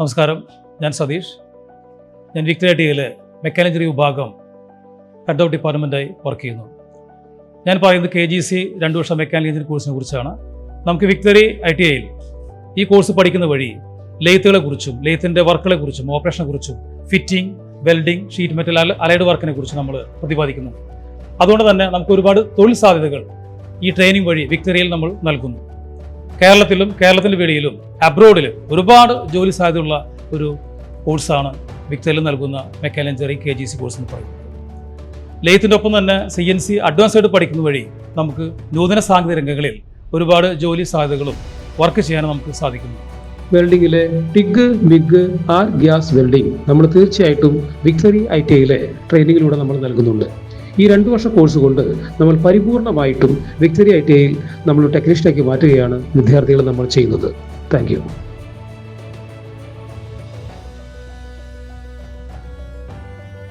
നമസ്കാരം. ഞാൻ സതീഷ്. ഞാൻ വിക്ടറി ഐ ടിയിലെ മെക്കാനിക്കറി വിഭാഗം ഹെഡ് ഓഫ് ഡിപ്പാർട്ട്മെന്റായി വർക്ക് ചെയ്യുന്നു. ഞാൻ പറയുന്നത് കെ ജി സി രണ്ട് വർഷം മെക്കാനിക്കൽ എഞ്ചിനീയർ കോഴ്സിനെ കുറിച്ചാണ്. നമുക്ക് വിക്ടറി ഐ ടി ഐയിൽ ഈ കോഴ്സ് പഠിക്കുന്ന വഴി ലെയ്ത്തുകളെ കുറിച്ചും ലെയ്ത്തിന്റെ വർക്കുകളെ കുറിച്ചും ഓപ്പറേഷനെ കുറിച്ചും fitting welding sheet metal allied വർക്കിനെ കുറിച്ച് നമ്മൾ പ്രതിപാദിക്കുന്നു. അതുകൊണ്ട് തന്നെ നമുക്ക് ഒരുപാട് തൊഴിൽ സാധ്യതകൾ ഈ ട്രെയിനിങ് വഴി വിക്ടറിയിൽ നമ്മൾ നൽകുന്നു. കേരളത്തിലും കേരളത്തിന് വെളിയിലും അബ്രോഡിലും ഒരുപാട് ജോലി സാധ്യതയുള്ള ഒരു കോഴ്സാണ് വിക്ടറിൽ നൽകുന്ന mechanic engineering K G C course എന്ന് പറയുന്നത്. ലെയ്ത്തിന്റെ ഒപ്പം തന്നെ സി എൻ സി അഡ്വാൻസായിട്ട് പഠിക്കുന്ന വഴി നമുക്ക് നൂതന സാങ്കേതിക രംഗങ്ങളിൽ ഒരുപാട് ജോലി സാധ്യതകളും വർക്ക് ചെയ്യാൻ നമുക്ക് സാധിക്കുന്നു. വെൽഡിങ്ങിലെ TIG MIG R gas welding നമ്മൾ തീർച്ചയായിട്ടും വിക്ടറി ഐ ടി ഐയിലെ ട്രെയിനിങ്ങിലൂടെ നമ്മൾ നൽകുന്നുണ്ട്. ഈ രണ്ട് വർഷ കോഴ്സ് കൊണ്ട് നമ്മൾ പരിപൂർണമായിട്ടും വിക്ടറി ഐ ടി ഐയിൽ നമ്മൾ ടെക്നീഷ്യനാക്കി മാറ്റുകയാണ് വിദ്യാർത്ഥികൾ നമ്മൾ ചെയ്യുന്നത്. താങ്ക്